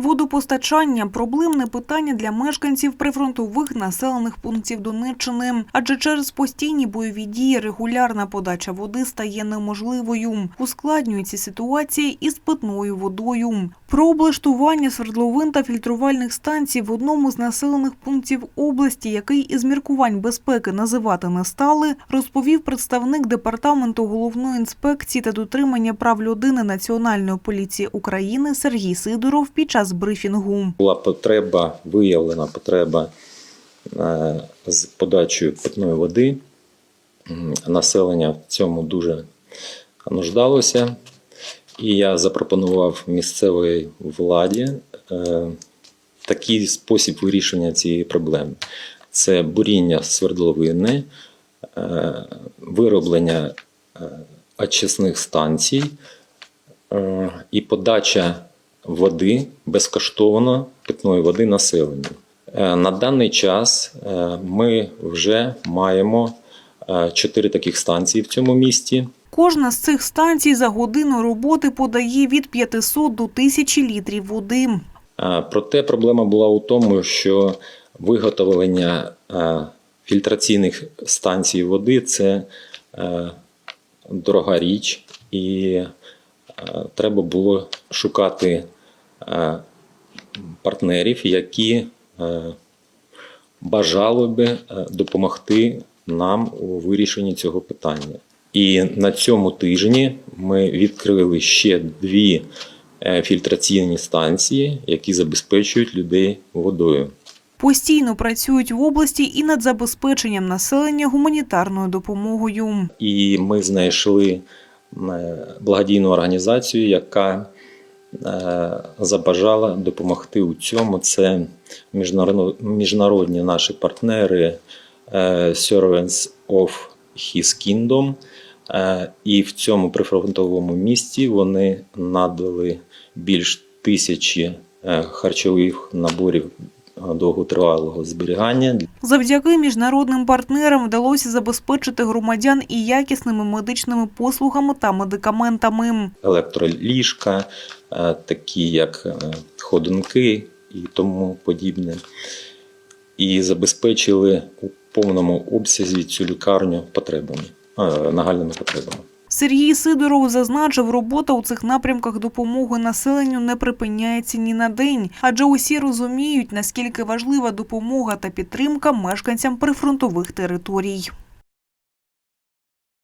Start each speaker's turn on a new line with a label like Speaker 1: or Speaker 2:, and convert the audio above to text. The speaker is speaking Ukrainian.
Speaker 1: Водопостачання проблемне питання для мешканців прифронтових населених пунктів Донеччини, адже через постійні бойові дії регулярна подача води стає неможливою. Ускладнюється ситуація із питною водою. Про облаштування свердловин та фільтрувальних станцій в одному з населених пунктів області, який із міркувань безпеки називати не стали, розповів представник департаменту головної інспекції та дотримання прав людини Національної поліції України Сергій Сидоров під час брифінгу.
Speaker 2: була потреба, виявлена потреба е, з подачею питної води. Населення в цьому дуже нуждалося. І я запропонував місцевій владі е, такий спосіб вирішення цієї проблеми: це буріння свердловини, е, вироблення очисних станцій і подача води безкоштовно питної води населенню. Е, На даний час е, ми вже маємо е, чотири таких станції в цьому місті.
Speaker 1: Кожна з цих станцій за годину роботи подає від 500 до 1000 літрів води.
Speaker 2: Проте проблема була у тому, що виготовлення фільтраційних станцій води це дорога річ, і треба було шукати е, партнерів, які е, бажали би е, допомогти нам у вирішенні цього питання. І на цьому тижні ми відкрили ще дві фільтраційні станції, які забезпечують людей водою.
Speaker 1: Постійно працюють в області і над забезпеченням населення гуманітарною допомогою.
Speaker 2: І ми знайшли благодійну організацію, яка забажала допомогти у цьому. Це міжнародні наші партнери е, Servants of His Kingdom. Е, І в цьому прифронтовому місті вони надали більш тисячі е, харчових наборів е, довготривалого зберігання
Speaker 1: Завдяки міжнародним партнерам вдалося забезпечити громадян і якісними медичними послугами та медикаментами.
Speaker 2: електроліжка, е, такі як е, ходунки і тому подібне. І забезпечили у повному обсязі цю лікарню потребами, е, нагальними потребами.
Speaker 1: Сергій Сидоров зазначив, робота у цих напрямках допомоги населенню не припиняється ні на день, адже усі розуміють, наскільки важлива допомога та підтримка мешканцям прифронтових територій.